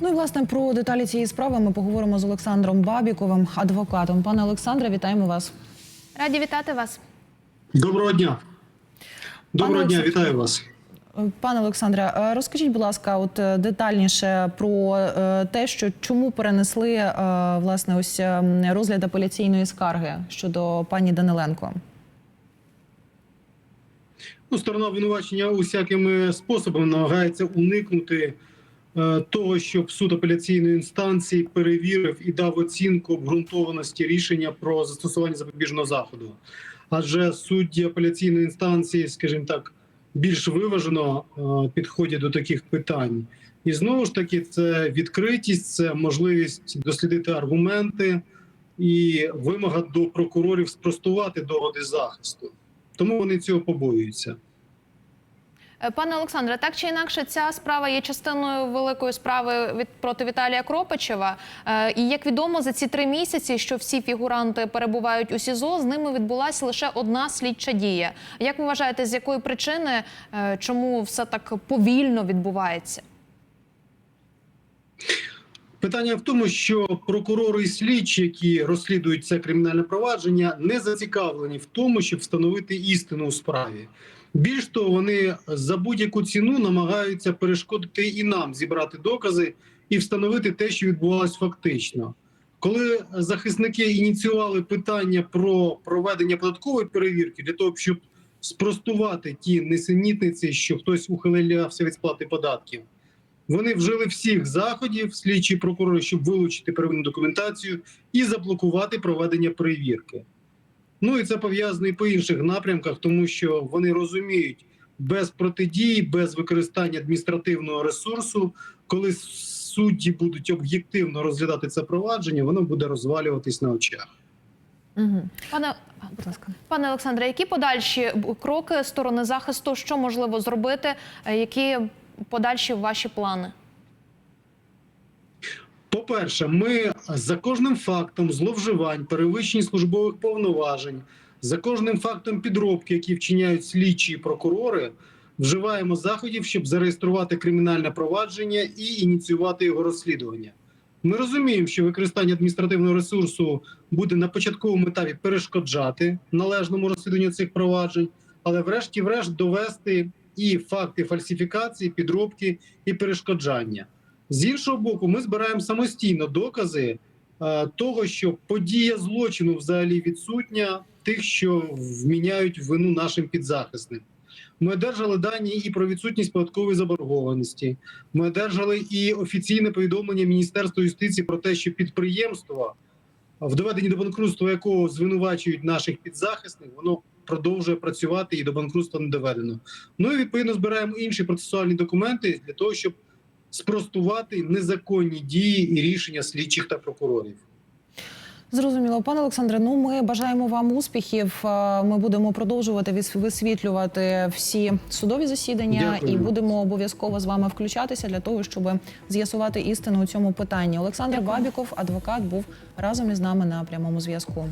Ну і власне про деталі цієї справи ми поговоримо з Олександром Бабіковим, адвокатом. Пане Олександре, вітаємо вас. Раді вітати вас. Доброго дня. Доброго Пане дня, вітаю вас. Пане Олександре, е, розкажіть, будь ласка, от е, детальніше про е, те, що чому перенесли власне ось розгляд апеляційної скарги щодо пані Даниленко. Ну, сторона обвинувачення усякими способами намагається уникнути того, щоб суд апеляційної інстанції перевірив і дав оцінку обґрунтованості рішення про застосування запобіжного заходу. Адже судді апеляційної інстанції, скажімо так, більш виважено е, підходять до таких питань. І знову ж таки, це відкритість, це можливість дослідити аргументи і вимога до прокурорів спростувати доводи захисту. Тому вони цього побоюються. Е, Пане Олександре, так чи інакше, ця справа є частиною великої справи від проти Віталія Кропичева. Е, І як відомо, за ці три місяці, що всі фігуранти перебувають у СІЗО, з ними відбулася лише одна слідча дія. Як ви вважаєте, з якої причини е, чому все так повільно відбувається? Питання в тому, що прокурори і слідчі, які розслідують це кримінальне провадження, не зацікавлені в тому, щоб встановити істину у справі. Більш того, вони за будь-яку ціну намагаються перешкодити і нам зібрати докази і встановити те, що відбувалось фактично. Коли захисники ініціювали питання про проведення податкової перевірки для того, щоб спростувати ті несенітниці, що хтось ухилявся від сплати податків, вони вжили всіх заходів, слідчі прокурори, щоб вилучити первинну документацію і заблокувати проведення перевірки. Ну і це пов'язано і по інших напрямках, тому що вони розуміють, без протидії, без використання адміністративного ресурсу, коли судді будуть об'єктивно розглядати це провадження, воно буде розвалюватись на очах. Угу. Пане Будь ласка. Пане Олександре, які подальші кроки сторони захисту, що можливо зробити? Е, Які подальші ваші плани? По-перше, ми за кожним фактом зловживань, перевищень службових повноважень, за кожним фактом підробки, які вчиняють слідчі і прокурори, вживаємо заходів, щоб зареєструвати кримінальне провадження і ініціювати його розслідування. Ми розуміємо, що використання адміністративного ресурсу буде на початковому етапі перешкоджати належному розслідуванню цих проваджень, але врешті-врешт довести і факти фальсифікації, підробки і перешкоджання. З іншого боку, ми збираємо самостійно докази е, того, що подія злочину взагалі відсутня тих, що вміняють вину нашим підзахисним. Ми одержали дані і про відсутність податкової заборгованості. Ми одержали і офіційне повідомлення Міністерства юстиції про те, що підприємство, в доведенні до банкрутства якого звинувачують наших підзахисних, воно продовжує працювати і до банкрутства не доведено. Ну і відповідно збираємо інші процесуальні документи для того, щоб спростувати незаконні дії і рішення слідчих та прокурорів. Зрозуміло, пане Олександре. Ну ми бажаємо вам успіхів. Е, Ми будемо продовжувати вис- висвітлювати всі судові засідання Дякую. і будемо обов'язково з вами включатися для того, щоб з'ясувати істину у цьому питанні. Олександр Дякую. Бабіков, адвокат, був разом із нами на прямому зв'язку.